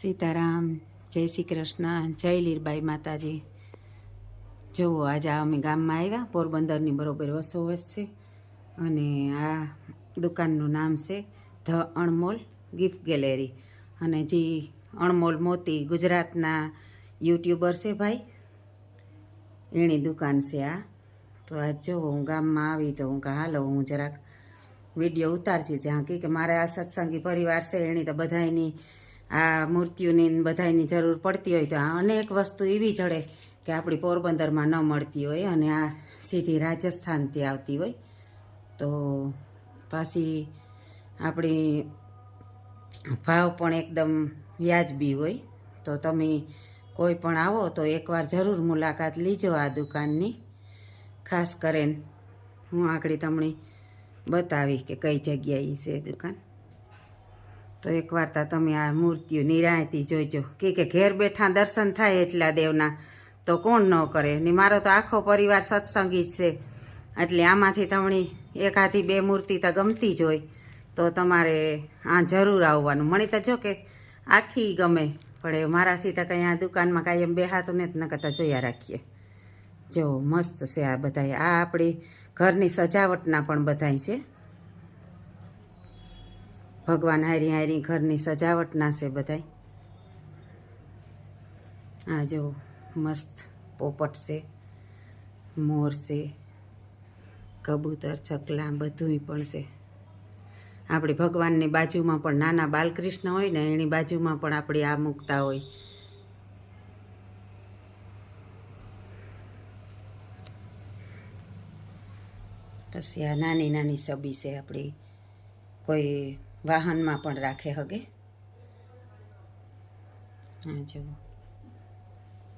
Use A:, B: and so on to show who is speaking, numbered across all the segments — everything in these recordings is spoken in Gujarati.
A: સીતારામ, જય શ્રી કૃષ્ણ, જય લીરબાઈ માતાજી. જુઓ, આજે અમે ગામમાં આવ્યા, પોરબંદરની બરોબર વસોવસ છે. અને આ દુકાનનું નામ છે ધ અણમોલ ગિફ્ટ ગેલેરી. અને જે અણમોલ મોતી ગુજરાતના યુટ્યુબર છે ભાઈ, એની દુકાન છે આ. તો આજ જો હું ગામમાં આવી તો હું હાલો, હું જરાક વીડિયો ઉતારજી. ત્યાં કે મારે આ સત્સંગી પરિવાર છે, એની તો બધાયની આ મૂર્તિઓની બધાની જરૂર પડતી હોય તો આ અનેક વસ્તુ એવી જડે કે આપણી પોરબંદરમાં ન મળતી હોય અને આ સીધી રાજસ્થાનથી આવતી હોય. તો પાછી આપણી ભાવ પણ એકદમ વ્યાજબી હોય. તો તમે કોઈ પણ આવો તો એકવાર જરૂર મુલાકાત લીજો આ દુકાનની. ખાસ કરીને હું આગળ તમને બતાવી કે કઈ જગ્યાએ છે દુકાન. તો એકવાર તા તમે આ મૂર્તિઓ નિરાયતી જોઈજો. કે કે ઘેર બેઠા દર્શન થાય એટલા દેવના. તો કોણ ન કરે? ને મારો તો આખો પરિવાર સત્સંગી જ છે. એટલે આમાંથી તમને એકાથી બે મૂર્તિ તો ગમતી જ હોય. તો તમારે આ જરૂર આવવાનું. મને તો જો કે આખી ગમે. પણ એ મારાથી તો કંઈ આ દુકાનમાં કાંઈ એમ બેહાતું ને ન કરતાં જોયા રાખીએ. જો મસ્ત છે આ બધાય. આ આપણી ઘરની સજાવટના પણ બધાય છે. ભગવાન હારી હારી ઘરની સજાવટના છે બધાય. આ જો મસ્ત પોપટ છે, મોર છે, કબૂતર ચકલા બધુંય પણ છે. આપણે ભગવાનની બાજુમાં પણ નાના બાલકૃષ્ણ હોય ને, એની બાજુમાં પણ આપણે આ મૂકતા હોય. પછી આ નાની નાની છબી છે આપણી. કોઈ વાહનમાં પણ રાખે હગે. હા, જુઓ.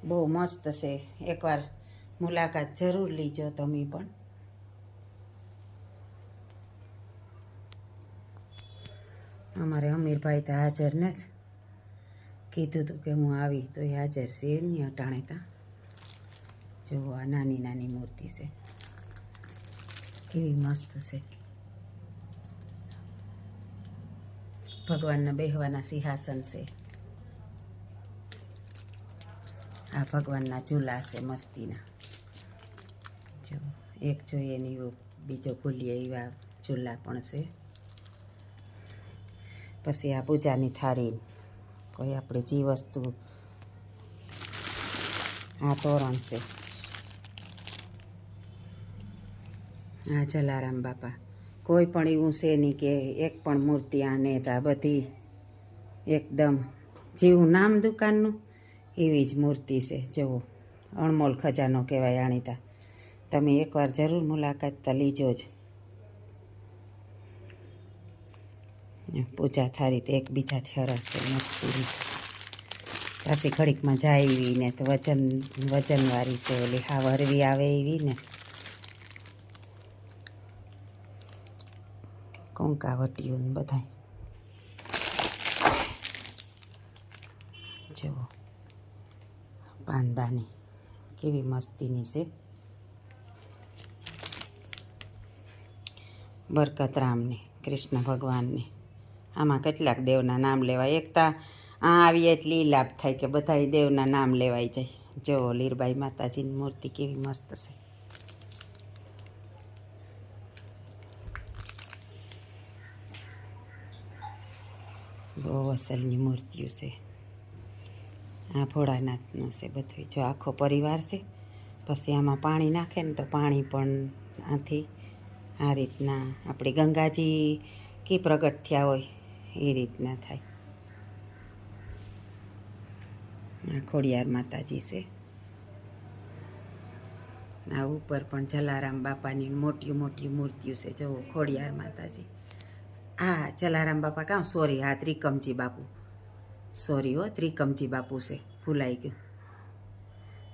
A: બહુ મસ્ત છે. એકવાર મુલાકાત જરૂર લીજો તમે પણ. અમારે અમીરભાઈ તો હાજર નથી. કીધું હતું કે હું આવી, તો એ હાજર છે નહીં અટાણે તા. જુઓ, આ નાની નાની મૂર્તિ છે. કેવી મસ્ત છે. ભગવાનના બેહવાના સિંહાસન છે. આ ભગવાનના ઝૂલા છે મસ્તીના. જો એક જોઈએ ને એવું બીજો ભૂલીએ એવા ચૂલા પણ છે. પછી આ પૂજાની થાળી કોઈ આપણે જે વસ્તુ આ તોરણ છે. આ જલારામ બાપા. કોઈ પણ એવું છે નહીં કે એક પણ મૂર્તિ આને તા બધી એકદમ જેવું નામ દુકાનનું એવી જ મૂર્તિ છે. જુઓ, અણમોલ ખજાનો કહેવાય આણીતા. તમે એકવાર જરૂર મુલાકાત તો લીજો જ. પૂજા થારી તો એકબીજાથી હરશે મસ્તી પાછી ઘડીકમાં જાય એવી ને તો વજન, વજનવાળી છે ઓલી હાવ હરવી આવે એવી ને. કંકાવટીઓ ને બધાય. જુઓ. પાંદાની કેવી મસ્તીની છે. બરકત રામને કૃષ્ણ ભગવાનની. આમાં કેટલાક દેવના નામ લેવાય. એકતા આ આવી એટલી લાભ થાય કે બધા દેવના નામ લેવાઈ જાય. જેવો લીરબાઈ માતાજીની મૂર્તિ કેવી મસ્ત છે. બહુ અસલની મૂર્તિઓ છે. આ ભોળાનાથનો છે બધું જો આખો પરિવાર છે, પછી આમાં પાણી નાખે ને તો પાણી પણ આથી આ રીતના આપણી ગંગાજી કી પ્રગટ થયા હોય, એ રીતના થાય. આ ખોડિયાર માતાજી છે. આ ઉપર પણ જલારામ બાપાની મોટી મોટી મૂર્તિઓ છે. જુઓ, ખોડિયાર માતાજી. હા જલારામ બાપા કાં સોરી હા ત્રિકમજી બાપુ. સોરી હો, ત્રિકમજી બાપુ છે. ભૂલાઈ ગયું.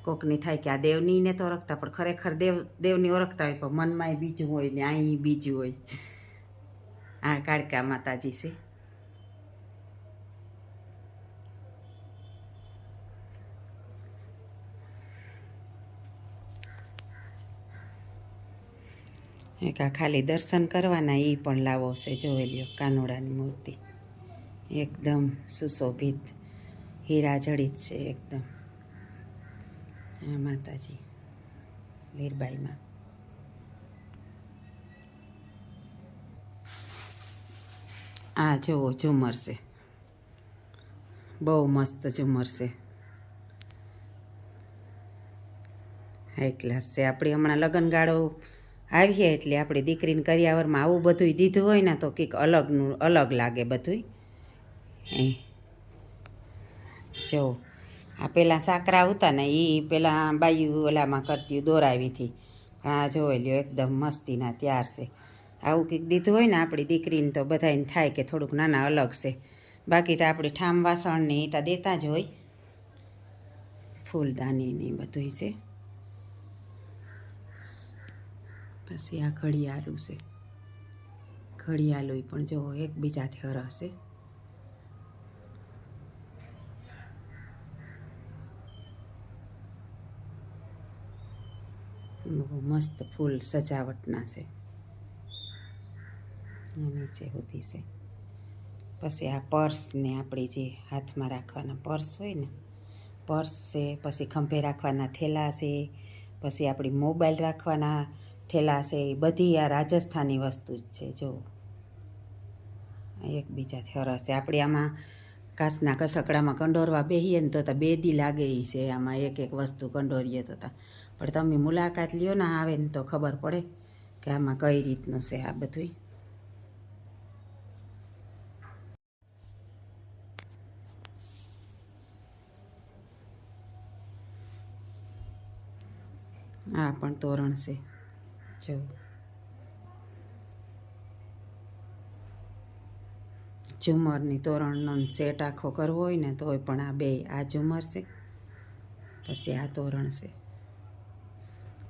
A: કોકની થાય કે આ દેવની ને તો ઓળખતા, પણ ખરેખર દેવ, દેવની ઓળખતા હોય, પણ મનમાં બીજું હોય ને અહીં બીજું હોય. આ કાળકા માતાજી છે. એક આ ખાલી દર્શન કરવાના એ પણ લાવો છે જોઈ કાનોડાની મૂર્તિ. એકદમ સુશોભિત હીરા જડિત છે એકદમ. માતાજી, લીરબાઈમાં. આ જુઓ, ઝુમર છે. બહુ મસ્ત ઝુમર છે. હાઈ ક્લાસ છે. આપણી હમણાં લગ્નગાળો આવીએ એટલે આપણી દીકરીને કરિયાવરમાં આવું બધું દીધું હોય ને તો કંઈક અલગનું, અલગ લાગે બધું જો, આ પેલા સાકરા હતા ને એ પેલા બાયું ઓલામાં કરતી દોરાવી હતી. પણ આ જોઈ લ્યો, એકદમ મસ્તીના ત્યાર છે. આવું કંઈક દીધું હોય ને આપણી દીકરીને તો બધાને થાય કે થોડુંક નાના અલગ છે. બાકી તો આપણી ઠામ વાસણ ને એ તો દેતા જ હોય. ફૂલદાની ને બધું છે. પછી આ ઘડિયાળું છે. ઘડિયાળું પણ જો એકબીજાથી હરશે મસ્ત ફૂલ સજાવટના છે. નીચે સુધી છે. પછી આ પર્સને આપણે જે હાથમાં રાખવાના પર્સ હોય ને, પર્સ છે, પછી ખંભે રાખવાના થેલા છે, પછી આપણી મોબાઈલ રાખવાના થેલા છે, એ બધી આ રાજસ્થાની વસ્તુ જ છે, જો. એકબીજાથી હરસ છે. આપણે આમાં કાચના કસકડામાં કંડોરવા બેહીએ ને તો તો બે દી લાગે એ છે, આમાં એક એક વસ્તુ કંડોરીએ તો તા. પણ તમે મુલાકાત લ્યો ને આવે ને તો ખબર પડે કે આમાં કઈ રીતનું છે આ બધું આ પણ તોરણ છે. જો ઝુમરની તોરણનો સેટ આખો કરવો હોય ને તોય પણ આ બે, આ ઝુમર છે, પછી આ તોરણ છે.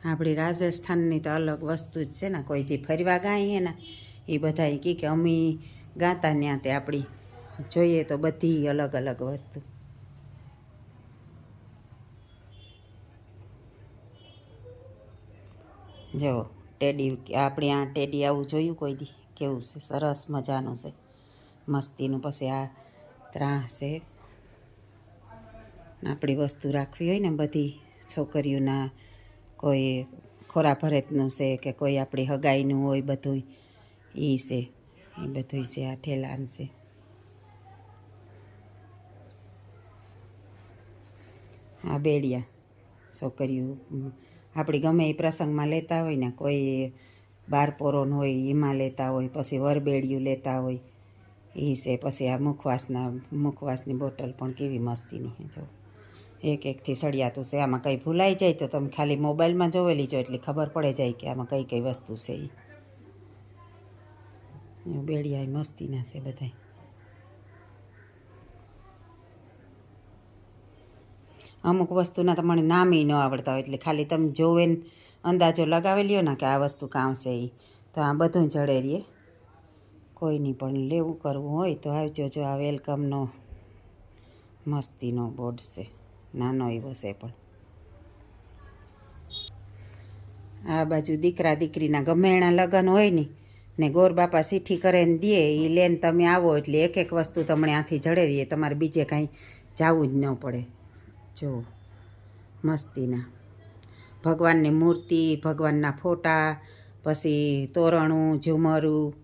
A: આપણી રાજસ્થાનની તો અલગ વસ્તુ જ છે ને, કોઈ જે ફરવા ગાઈએ ને એ બધા કહે કે અમે ગાતા ત્યાં તે આપણી, જોઈએ તો બધી અલગ અલગ વસ્તુ. જો ટેડી આપણે આ ટેડી આવું જોયું કોઈ દી? કેવું છે? સરસ મજાનું છે. મસ્તીનું પછી આ ત્રાસ છે. આપણી વસ્તુ રાખવી હોય ને બધી છોકરીઓના કોઈ ખોરા ભરતનું છે કે કોઈ આપણી હગાઈનું હોય બધું એ છે. એ બધું છે, આ ઠેલાન છે. આ બેડિયા છોકરીઓ આપણી ગમે એ પ્રસંગમાં લેતા હોય ને, કોઈ બારપોરોન હોય, એમાં લેતા હોય, પછી વરબેડિયું લેતા હોય એ છે, પછી આ મુખવાસના, મુખવાસની બોટલ પણ કેવી મસ્તીની છે, જો. એક એકથી સળિયાતું છે, આમાં કંઈ ભૂલાઈ જાય તો તમે ખાલી મોબાઈલમાં જોવેલી જો, એટલે ખબર પડે જાય કે આમાં કઈ કઈ વસ્તુ છે એ બેડિયા મસ્તીના છે બધાય. અમુક વસ્તુના તમને નામે ન આવડતા હોય એટલે ખાલી તમે જોવે અંદાજો લગાવી લ્યો ને કે આ વસ્તુ કામ એ તો આ બધું જડે રહીએ કોઈની પણ લેવું કરવું હોય તો આવજો જો આ વેલકમનો મસ્તીનો બોર્ડ છે. નાનો એવો છે પણ. આ બાજુ દીકરા દીકરીના ગમે એના લગ્ન હોય ને ને ગોર બાપા સીઠી કરીને દે એ લેન તમે આવો એટલે એક એક વસ્તુ તમને આથી જડે રહીએ તમારે બીજે કાંઈ જવું જ ન પડે. જો, મસ્તીના. ભગવાનની મૂર્તિ, ભગવાનના ફોટા, પછી તોરણું, ઝુમરું,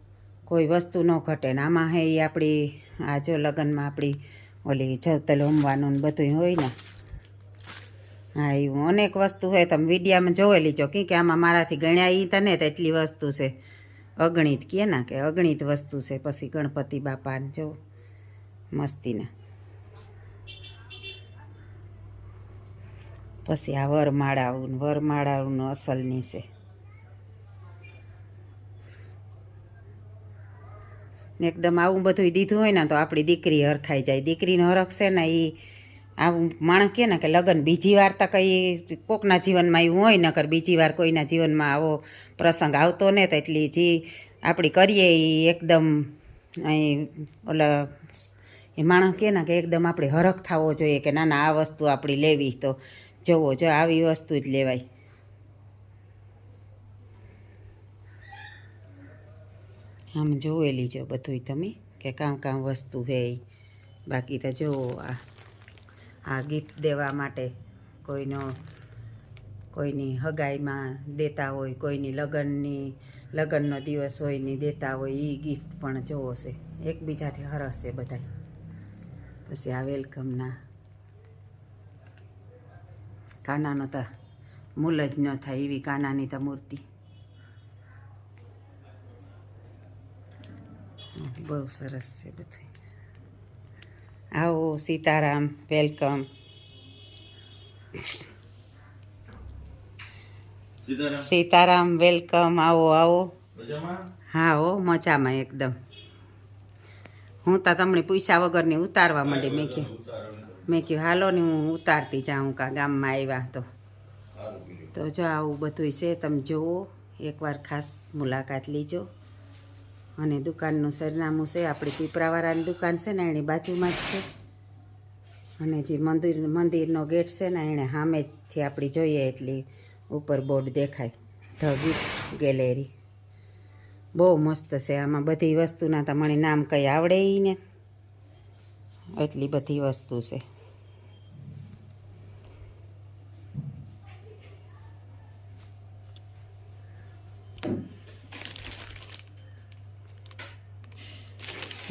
A: કોઈ વસ્તુ ન ઘટે ને આમાં હે એ આપણી, આ જો લગ્નમાં આપણી ઓલી જવતલ હોમવાનું ને બધું હોય ને. હા એવું અનેક વસ્તુ હોય, તમે વિડીયામાં જોઈ લીજો કે આમાં મારાથી ગણ્યા એ તને તો એટલી વસ્તુ છે. અગણિત કહે ને કે, અગણિત વસ્તુ છે, પછી ગણપતિ બાપાને જો, મસ્તીના. પછી આ વરમાળાવું વરમાળાનું અસલની છે. ને એકદમ આવું બધું દીધું હોય ને તો આપણી દીકરી હરખાઈ જાય. દીકરીને હરખશે ને એ આવું માણસ કહે ને કે લગ્ન બીજી વાર તો કંઈ કોકના જીવનમાં એવું હોય, નકર બીજી વાર કોઈના જીવનમાં આવો પ્રસંગ આવતો ને તો એટલી જે આપણી કરીએ એ એકદમ અહીં ઓલા એ માણસ કહે ને કે એકદમ આપણે હરખ થવો જોઈએ કે ના ના, આ વસ્તુ આપણી લેવી તો જુઓ જો આવી વસ્તુ જ લેવાય. આમ જોવેલી જો બધું તમે, કે કામ કામ વસ્તુ હે. બાકી તો જુઓ આ આ ગિફ્ટ દેવા માટે કોઈનો, કોઈની હગાઈમાં દેતા હોય, કોઈની લગ્નની, લગ્નનો દિવસ હોય ને દેતા હોય એ ગિફ્ટ પણ જોવો છે. એકબીજાથી હરશે બધાય. પછી આ વેલકમના કાનાનો તો મૂલ જ ન થાય એવી કાનાની તો મૂર્તિ. બહુ સરસ છે બધું. આવો સીતારામ વેલકમ.
B: સીતારામ.
A: વેલકમ. આવો આવો. હા હો મજામાં એકદમ. હું તો તમને પૈસા વગરની ઉતારવા માંડી મેં કહ્યું મેં કહ્યું હાલો ને હું ઉતારતી જાઉં કા ગામમાં આવ્યા તો. તો જો આવું બધું છે તમે જુઓ એકવાર ખાસ મુલાકાત લીજો. અને દુકાનનું સરનામું છે આપણી પીપરાવાળાની દુકાન છે ને એની બાજુમાં જ છે. અને જે મંદિર મંદિરનો ગેટ છે ને એણે સામેથી આપણી જોઈએ એટલી ઉપર બોર્ડ દેખાય ધ ગીફ્ટ ગેલેરી. બહુ મસ્ત છે આમાં બધી વસ્તુના તમને નામ કંઈ આવડે ને. એટલી બધી વસ્તુ છે.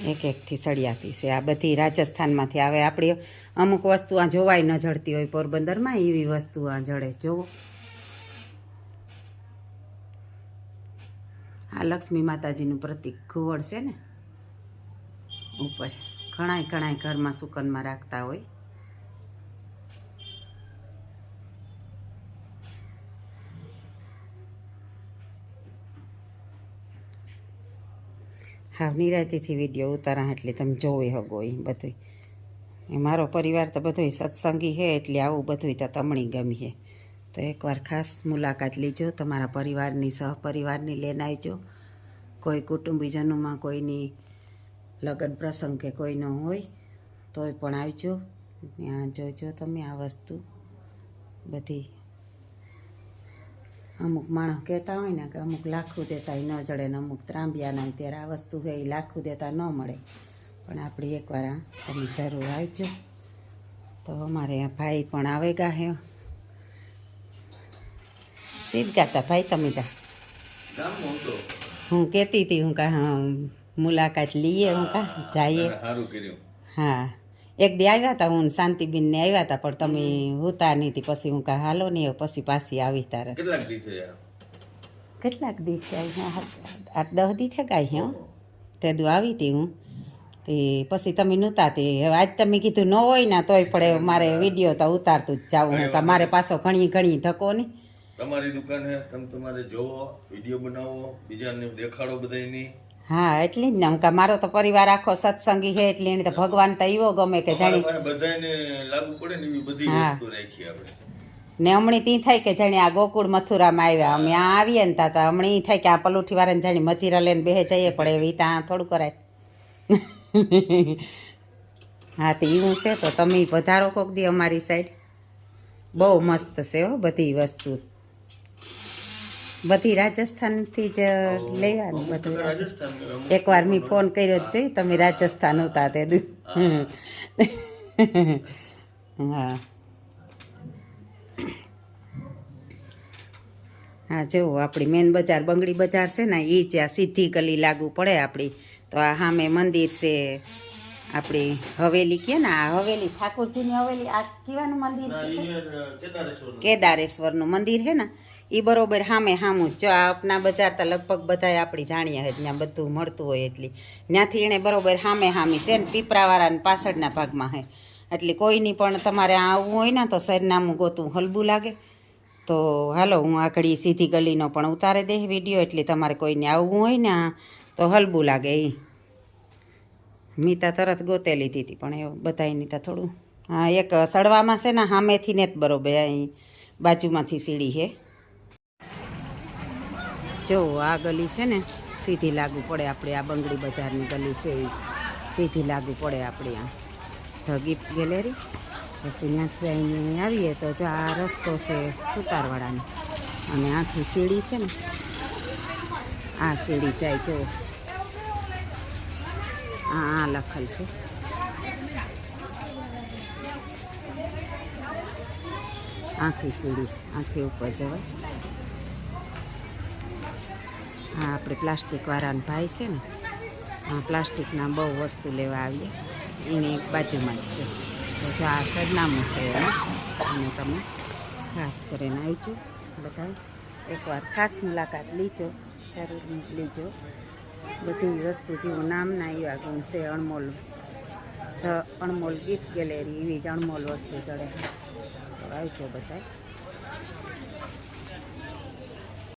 A: એક એકથી સળિયાતી છે. આ બધી રાજસ્થાનમાંથી આવે. આપણી અમુક વસ્તુ આ જોવાય ન જડતી હોય પોરબંદરમાં, એવી વસ્તુ આ જડે. જોવો આ લક્ષ્મી માતાજીનું પ્રતિક ઘુવડ છે ને? ઉપર. ઘણાય ઘણાય ઘરમાં સુકનમાં રાખતા હોય. હા નિરાતીથી વીડિયો ઉતારા એટલે તમે જોઈ હગો એ બધું એ મારો પરિવાર તો બધું સત્સંગી છે, એટલે આવું બધું તો તમણી ગમી છે. તો એકવાર ખાસ મુલાકાત લીજો, તમારા પરિવારની, સહપરિવારની લઈને આવજો. કોઈ કુટુંબીજનોમાં કોઈની લગ્ન પ્રસંગ કે કોઈનો હોય, તોય પણ આવજો. ત્યાં જોજો તમે આ વસ્તુ. બધી અમુક માણસ કહેતા હોય ને કે અમુક લાખું દેતા એ ન જડે ને અમુક ત્રાંબિયાના ત્યારે આ વસ્તુ છે એ લાખું દેતા ન મળે. પણ આપણી એકવાર આ તમે જરૂર આવજો. તો અમારે આ ભાઈ પણ આવે ગા હે. સીધ ગાતા ભાઈ તમે તા. હું કહેતી હતી હું કા મુલાકાત લઈએ હું કા જઈએ. હા. એક દી આવ્યા હતા હું ને શાંતિબેનને આવ્યા હતા પણ તમે હોતા નહીં હતી પછી હું કા હાલો નહીં પછી પાછી આવી તારે.
B: કેટલાક દી થયા?
A: કેટલાક દી થયા આઠ દસ દી થયા ગાય હે? તે દુ આવી હતી હું. તે પછી તમે નહોતા તે હવે આજ તમે કીધું ન હોય ને તોય પડે મારે વીડિયો તો ઉતારતું જ જાવું હું મારે પાછો ઘણી ઘણી ધક્કો નહીં
B: તમારી દુકાન હે તમે તમારે જોવો વીડિયો બનાવો બીજાને દેખાડો બધાયની.
A: હા એટલી જ ને. હું કા મારો તો પરિવાર આખો સત્સંગી છે એટલે એને તો ભગવાન તો એવો ગમે કે જાણી
B: બધાને લાગુ પડે ને એવી બધી. વસ્તુ રાખી આપણે.
A: ને હમણાં તી થાય કે જાણે આ ગોકુળ મથુરામાં આવ્યા. અમે આ આવીએ ને તાતા હમણાં ઈ થાય કે આ પલોઠી વાળાને જાણે મચીરા લઈને બેહે જઈએ પડે એવી ત્યાં થોડું કરાય. હા તો એવું છે તો તમે વધારો કોક દી અમારી સાઈડ બહુ મસ્ત છે હો બધી વસ્તુ. બધી રાજસ્થાનથી જ લેવાનું બધું. એકવાર મેં ફોન કર્યો જ જોઈ તમે રાજસ્થાન હતા તે દુ. હા. હા જુઓ આપણી મેન બજાર બંગડી બજાર છે ને એ જ આ સીધી ગલી લાગુ પડે આપણી તો આ સામે મંદિર છે આપણી હવેલી કે ને આ હવેલી ઠાકોરજીની હવેલી આ કેવાનું મંદિર.
B: કેદારેશ્વરનું
A: મંદિર છે ને એ બરોબર સામે સામું જ. આપના બજાર તો લગભગ બધાય આપણી જાણીએ જ ત્યાં બધું મળતું હોય એટલી. ત્યાંથી એણે બરોબર સામે સામી છે ને પીપરાવાળાના પાછળના ભાગમાં હે. એટલે કોઈની પણ તમારે આવવું હોય ને તો સરનામું ગોતું, હલબું લાગે. તો હાલો, હું આગળ સીધી ગલીનો પણ ઉતારી દે વીડિયો, એટલે તમારે કોઈને આવવું હોય ને તો હલબું લાગે એ મીતા તરત ગોતે લીધી હતી પણ એવું બધાયની તો થોડું. હા, એક સડવામાં છે ને સામેથી ને જ બરોબર અહીં બાજુમાંથી સીડી છે જો, આ ગલી છે ને, સીધી લાગુ પડે આપણે, આ બંગડી બજારની ગલી છે એ સીધી લાગુ પડે આપણે આ. The gift gallery. પછી ત્યાંથી આવીને આવીએ તો જો આ રસ્તો છે ઉતારવાળાનો. અને આથી સીડી છે ને, આ સીડી જાય જો. આ આ લખેલ છે. આખી સીડી, આખી ઉપર જવાય. હા, આપણે પ્લાસ્ટિકવાળાનો ભાઈ છે ને પ્લાસ્ટિકના બહુ વસ્તુ લેવા આવીએ. એની બાજુમાં જ છે. તો આ સરનામું છે એનું, અને તમે ખાસ કરીને આવજો બધા એકવાર ખાસ મુલાકાત લીજો, જરૂર લીજો. બધી વસ્તુ જેવું નામના એવા ગુણ છે અણમોલ. અણમોલ ગિફ્ટ ગેલેરી, એવી જ અણમોલ વસ્તુ ચડે. આવજો બધા